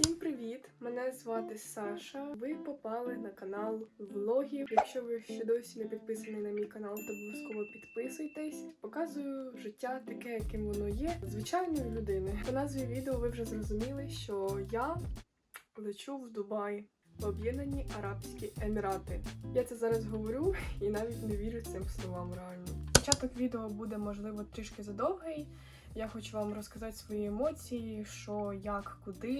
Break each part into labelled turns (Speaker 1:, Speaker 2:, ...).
Speaker 1: Всім привіт! Мене звати Саша. Ви попали на канал влогів. Якщо ви ще досі не підписані на мій канал, то обов'язково підписуйтесь. Показую життя таке, яким воно є, звичайної людини. По назві відео ви вже зрозуміли, що я лечу в Дубай. В Об'єднані Арабські Емірати. Я це зараз говорю і навіть не вірю цим словам реально. Початок відео буде можливо трішки задовгий. Я хочу вам розказати свої емоції, що, як, куди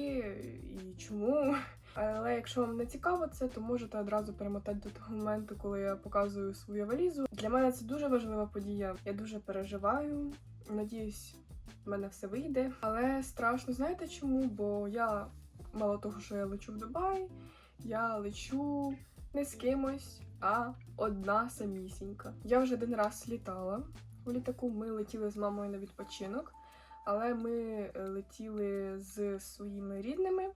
Speaker 1: і чому. Але якщо вам не цікаво це, то можете одразу перемотати до того моменту, коли я показую свою валізу. Для мене це дуже важлива подія. Я дуже переживаю. Надіюсь, в мене все вийде. Але страшно, знаєте чому? Бо я мало того, що я лечу в Дубай, я лечу не з кимось, а одна самісінька. Я вже один раз літала у літаку. Ми летіли з мамою на відпочинок, але ми е, летіли з своїми рідними,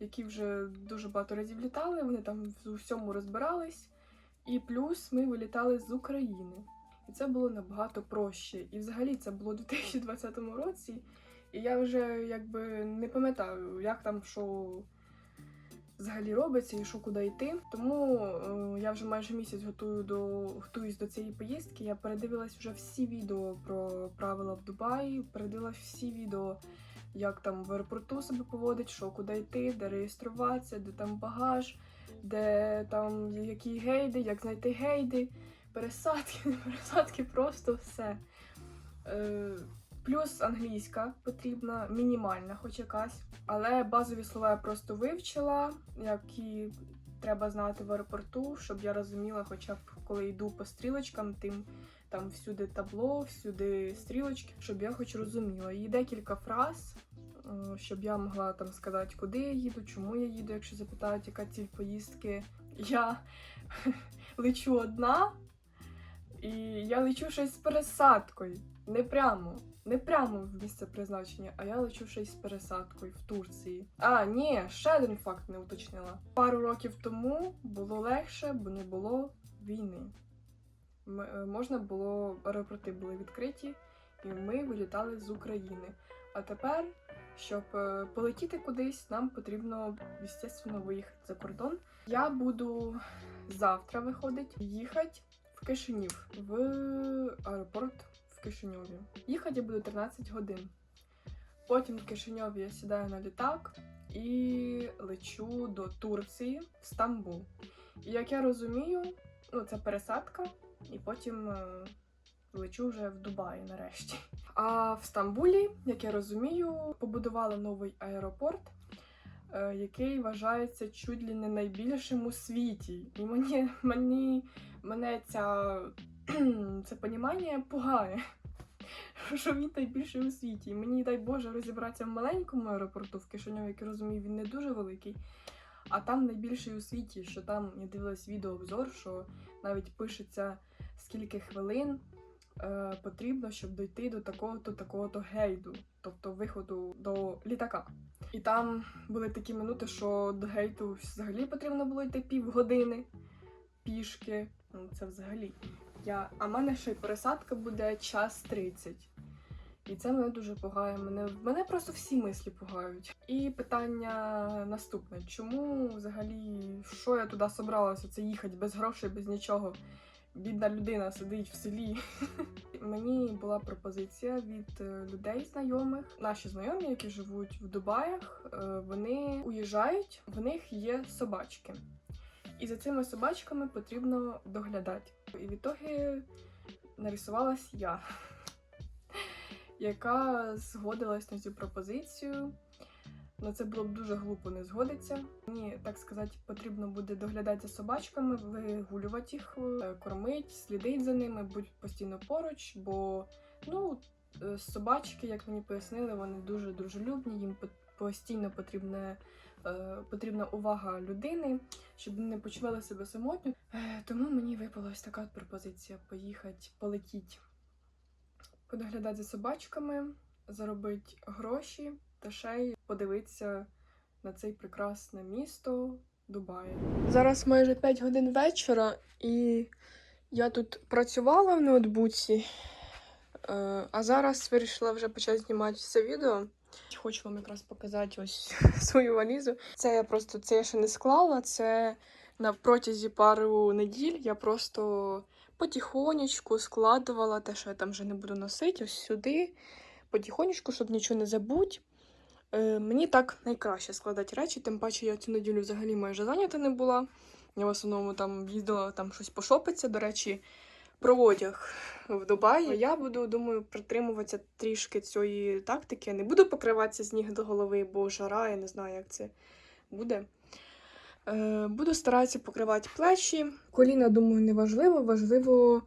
Speaker 1: які вже дуже багато разів літали. Вони там в усьому розбирались. І плюс ми вилітали з України. І це було набагато проще. І взагалі це було у 2020 році. І я вже якби не пам'ятаю, як там що взагалі робиться і що куди йти. Тому е, я вже майже місяць готую до готуюсь до цієї поїздки. Я передивилась вже всі відео про правила в Дубаї, передивилась всі відео, як там в аеропорту себе поводить, що куди йти, де реєструватися, де там багаж, де там які гейди, як знайти гейди, пересадки, пересадки, просто все. Е, Плюс англійська потрібна, мінімальна, хоч якась. Але базові слова я просто вивчила, які треба знати в аеропорту, щоб я розуміла, хоча б коли йду по стрілочкам, тим там всюди табло, всюди стрілочки, щоб я хоч розуміла. І декілька фраз, е, щоб я могла там сказати, куди я їду, чому я їду, якщо запитають, яка ціль поїздки. Я лечу одна, і я лечу щось з пересадкою. Не прямо. Не прямо в місце призначення, а я лечу ще й з пересадкою в Турції. А, ні, ще один факт не уточнила. Пару років тому було легше, бо не було війни. Е, можна було, аеропорти були відкриті, і ми вилітали з України. А тепер, щоб е, полетіти кудись, нам потрібно, звісно, виїхати за кордон. Я буду завтра виходить їхати в Кишинів в аеропорт в Кишиньові. Їхати я буду 13 годин. Потім в Кишиньові я сідаю на літак і лечу до Турції в Стамбул. І як я розумію, ну це пересадка, і потім е, лечу вже в Дубаї нарешті. А в Стамбулі, як я розумію, побудували новий аеропорт, е, який вважається чуть ли не найбільшим у світі. І мені, мені мене ця, це понімання пугає. Що він найбільший у світі. Мені, дай Боже, розібратися в маленькому аеропорту в Кишиньові, як я розумію, він не дуже великий. А там найбільший у світі, що там я дивилась відеообзор, що навіть пишеться скільки хвилин е, потрібно, щоб дойти до такого-то такого-то гейду, тобто виходу до літака. І там були такі минути, що до гейту взагалі потрібно було йти півгодини пішки. Ну, це взагалі. Я... А в мене ще й пересадка буде час 30. І це мене дуже пугає. Мене, мене просто всі мислі пугають. І питання наступне: чому взагалі що я туди собралася? Це їхати без грошей, без нічого? Бідна людина сидить в селі. Мені була пропозиція від е, людей знайомих. Наші знайомі, які живуть в Дубаях, е, вони уїжджають, в них є собачки. І за цими собачками потрібно доглядати. І відтоді нарисувалась я, яка згодилась на цю пропозицію. Ну, це було б дуже глупо не згодиться. Мені, так сказати, потрібно буде доглядати за собачками, вигулювати їх, е, кормити, слідити за ними, бути постійно поруч, бо ну, е, собачки, як мені пояснили, вони дуже дружелюбні, їм постійно потрібне, е, потрібна увага людини, щоб не почували себе самотньо. Е, Тому мені випала ось така пропозиція поїхати, полетіти, подоглядати за собачками, заробити гроші та ще й подивитися на цей прекрасне місто Дубаї. Зараз майже 5 годин вечора, і я тут працювала в ноутбуці, е, а зараз вирішила вже почати знімати це відео. Хочу вам якраз показати ось свою валізу. Це я просто це я ще не склала. Це на протязі пару неділь я просто потихонечку складувала те, що я там вже не буду носити, ось сюди. Потихонечку, щоб нічого не забудь. Е, мені так найкраще складати речі, тим паче я цю неділю взагалі майже зайнята не була. Я в основному там їздила там щось пошопитися, до речі, про одяг в Дубаї. Я буду, думаю, притримуватися трішки цієї тактики. Не буду покриватися з ніг до голови, бо жара, я не знаю, як це буде. Е, буду старатися покривати плечі. Коліна, думаю, не важливо. Важливо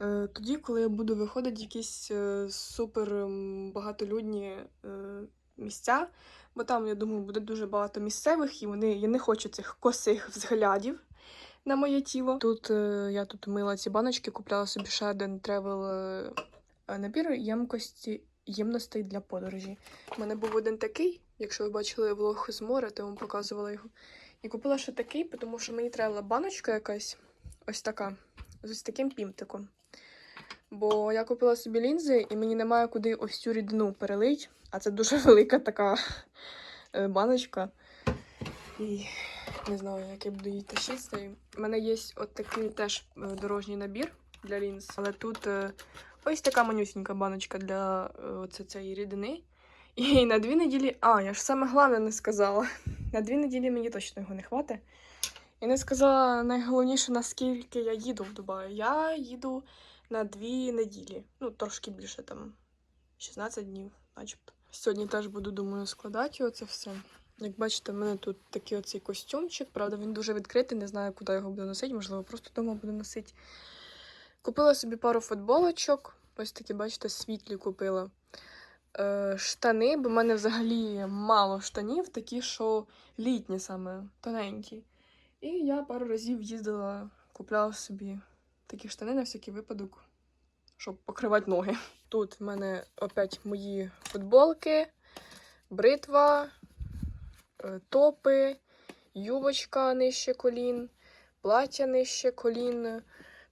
Speaker 1: е, тоді, коли я буду виходити в якісь е, супер багатолюдні місця. Бо там, я думаю, буде дуже багато місцевих, і вони я не хочу цих косих взглядів на моє тіло. Тут е, я тут мила ці баночки, купляла собі ще один тревел е, набір ємкості ємностей для подорожі. У мене був один такий, якщо ви бачили влог з моря, то я вам показувала його. І купила ще такий, тому що мені треба баночка якась ось така, з ось таким пімтиком. Бо я купила собі лінзи, і мені немає куди ось цю рідину перелить, а це дуже велика така е, баночка. І не знаю, як я буду її тащити. У мене є от такий теж е, дорожній набір для лінз, але тут е, ось така манюсінька баночка для е, оце, цієї рідини. І на дві неділі. А, я ж саме головне не сказала. На дві неділі мені точно його не хватить. І не сказала найголовніше, наскільки я їду в Дубай. Я їду на дві неділі. Ну, трошки більше там 16 днів, начебто. Сьогодні теж буду, думаю, складати оце все. Як бачите, в мене тут такий оцей костюмчик. Правда, він дуже відкритий, не знаю, куди його буду носити, можливо, просто вдома буду носити. Купила собі пару футболочок. Ось такі, бачите, світлі купила. Е, штани, бо в мене взагалі мало штанів, такі, що літні саме, тоненькі. І я пару разів їздила, купляла собі такі штани на всякий випадок, щоб покривати ноги. Тут в мене опять мої футболки, бритва, топи, юбочка нижче колін, плаття нижче колін.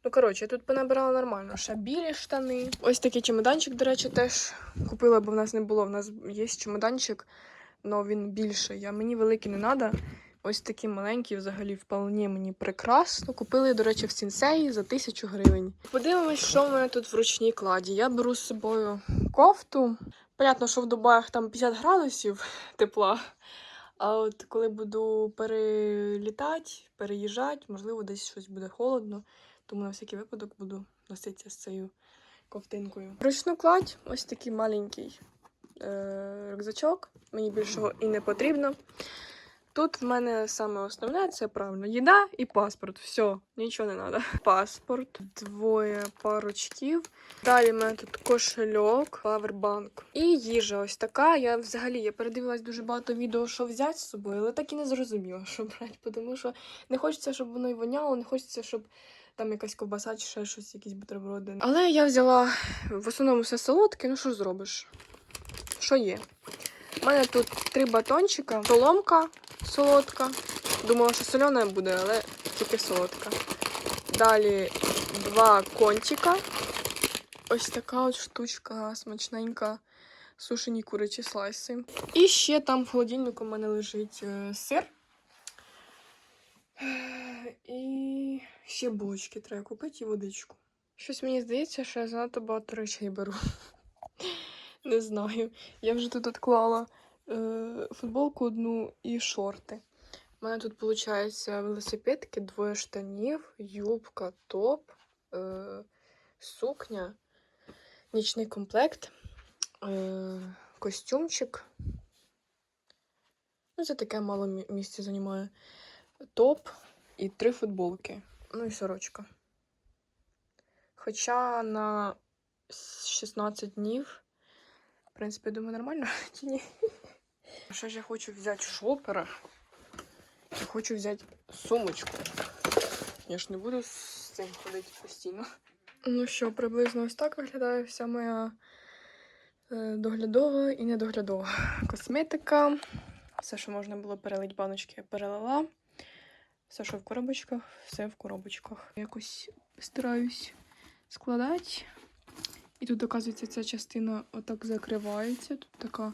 Speaker 1: Ну, коротше, я тут понабирала нормально. Ще білі штани. Ось такий чемоданчик, до речі, теж купила, бо в нас не було. В нас є чемоданчик, але він більший. А мені великий не треба. Ось такі маленькі, взагалі, вполне мені прекрасно. Купили, до речі, в сінсеї за тисячу гривень. Подивимось, що в мене тут в ручній кладі. Я беру з собою кофту. Понятно, що в Дубаях там 50 градусів тепла. А от коли буду перелітати, переїжджати, можливо, десь щось буде холодно. Тому на всякий випадок буду носитися з цією ковтинкою. Ручну кладь, ось такий маленький е- рюкзачок. Мені більшого і не потрібно. Тут в мене саме основне це правильно їда і паспорт. Все, нічого не треба. Паспорт, двоє парочків. Далі в мене тут кошельок, павербанк і їжа. Ось така. Я взагалі я передивилась дуже багато відео, що взяти з собою, але так і не зрозуміла, що брати, тому що не хочеться, щоб воно й воняло, не хочеться, щоб там якась ковбаса чи ще щось, якісь бутерброди. Але я взяла в основному все солодке, ну що зробиш? Що є? У мене тут три батончика, соломка солодка. Думала, що солена буде, але тільки солодка. Далі два кончика. Ось така от штучка смачненька. Сушені курячі слайси. І ще там в холодильнику у мене лежить е, сир. І ще булочки треба купити і водичку. Щось мені здається, що я занадто багато речей беру. Не знаю. Я вже тут відклала е, футболку одну і шорти. У мене тут, виходить, велосипедки, двоє штанів, юбка, топ, е, сукня, нічний комплект, е, костюмчик. Ну, це таке мало мі- місця займає. Топ і три футболки. Ну і сорочка. Хоча на 16 днів, в принципі, думаю, нормально чи ні? Ще ж я хочу взяти шопера. Я хочу взяти сумочку. Я ж не буду з цим ходити постійно. Ну що, приблизно ось так виглядає вся моя е, доглядова і недоглядова косметика. Все, що можна було перелити баночки, я перелила. Все, що в коробочках, все в коробочках. Якось стараюсь складати. І тут, оказується, ця частина отак закривається. Тут така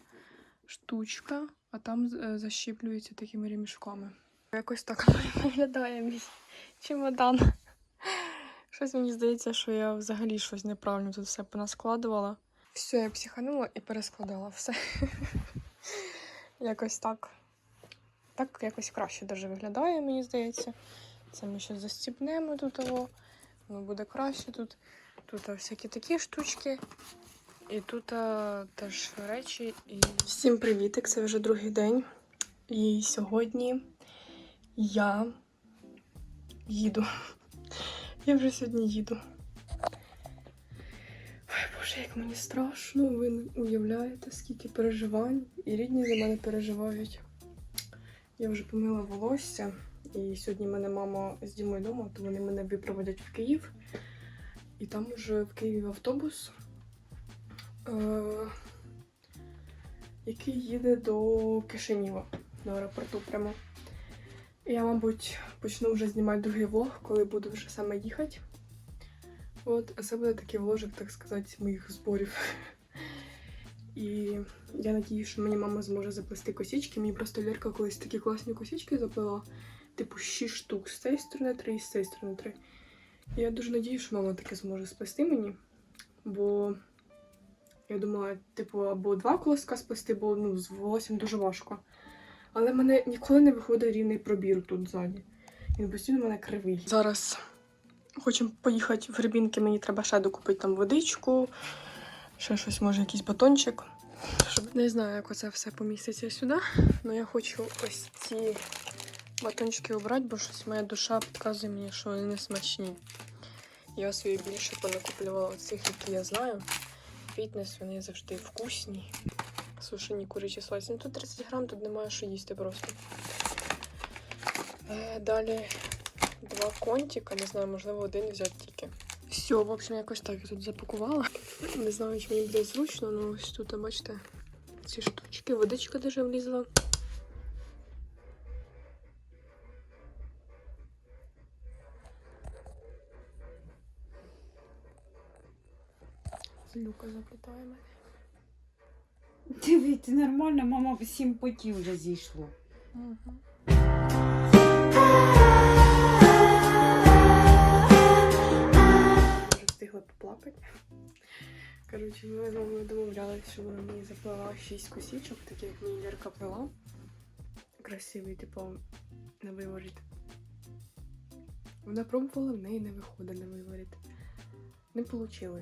Speaker 1: штучка, а там е, защіплюється такими ремішками. Якось так виглядає мій чемодан. Щось мені здається, що я взагалі щось неправильно тут все понаскладувала. Все, я психанула і перескладала все. якось так. Так якось краще даже виглядає, мені здається. Це ми ще застібнемо тут. Воно буде краще тут. Тут всякі такі штучки. І тут а, теж речі. І... Всім привітик, це вже другий день. І сьогодні я їду. Я вже сьогодні їду. Ой, Боже, як мені страшно, ви не уявляєте, скільки переживань. І рідні за мене переживають. Я вже помила волосся, і сьогодні мене мама з Дімою вдома, то вони мене випроводять в Київ. І там уже в Києві автобус, е- який їде до Кишинєва, до аеропорту прямо. Я, мабуть, почну вже знімати другий влог, коли буду вже саме їхати. От, а це буде такий вложик, так сказати, моїх зборів. І я надію, що мені мама зможе заплести косички. Мені просто Лірка колись такі класні косички заплела. Типу 6 штук з цієї сторони 3 і з цієї сторони 3. І я дуже надію, що мама таке зможе сплести мені. Бо я думала, типу, або два колоска сплести, бо ну, з волоссям дуже важко. Але в мене ніколи не виходить рівний пробір тут ззаді. Він постійно в мене кривий. Зараз хочемо поїхати в Гребінки, мені треба ще докупити там водичку, ще щось, може, якийсь батончик. Не знаю, як оце все поміститься сюди, але я хочу ось ці батончики обрати, бо щось моя душа підказує мені, що вони не смачні. Я собі більше понакуплювала цих, які я знаю. Фітнес, вони завжди вкусні. Сушені курячі слайці. Ну тут 30 грам, тут немає що їсти просто. Е, далі два контика, не знаю, можливо, один взяти тільки. Все, в общем, якось так я тут запакувала. Не знаю, чи мені буде зручно, але ось тут, бачите, ці штучки, водичка дуже влізла. Люка заплітає мене.
Speaker 2: Диви, ти нормально, мама б сім потів вже зійшло.
Speaker 1: Угу. Вже встигла поплакати. Коротше, ми з мамою домовлялися, що вона мені заплела 6 косічок, такі як мені Лірка плела. Красивий, типу, на виворіт. Вона пробувала, в неї не виходить на виворіт. Не вийшло.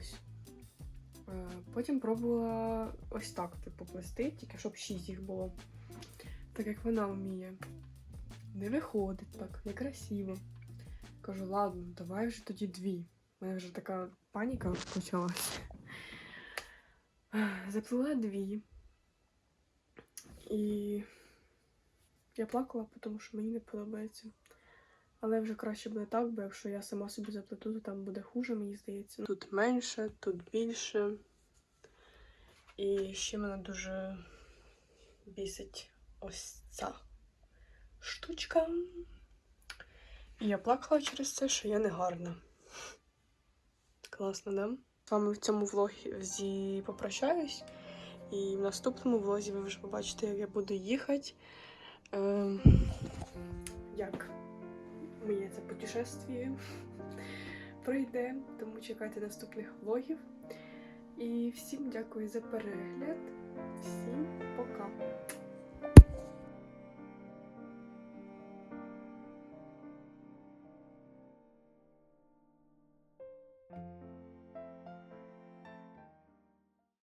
Speaker 1: Потім пробувала ось так, типу, плести, тільки щоб 6 їх було. Так як вона вміє. Не виходить так, некрасиво. Кажу, ладно, давай вже тоді дві. У мене вже така паніка почалася. Заплела дві. І я плакала, тому що мені не подобається. Але вже краще буде так, бо якщо я сама собі заплету, то там буде хуже, мені здається. Тут менше, тут більше. І ще мене дуже бісить ось ця штучка. І я плакала через це, що я не гарна. Класно, да? З вами в цьому влозі попрощаюсь. І в наступному влозі ви вже побачите, як я буду їхати. Ем, як моє це путешествие пройде. Тому чекайте наступних влогів. І всім дякую за перегляд. Всім пока!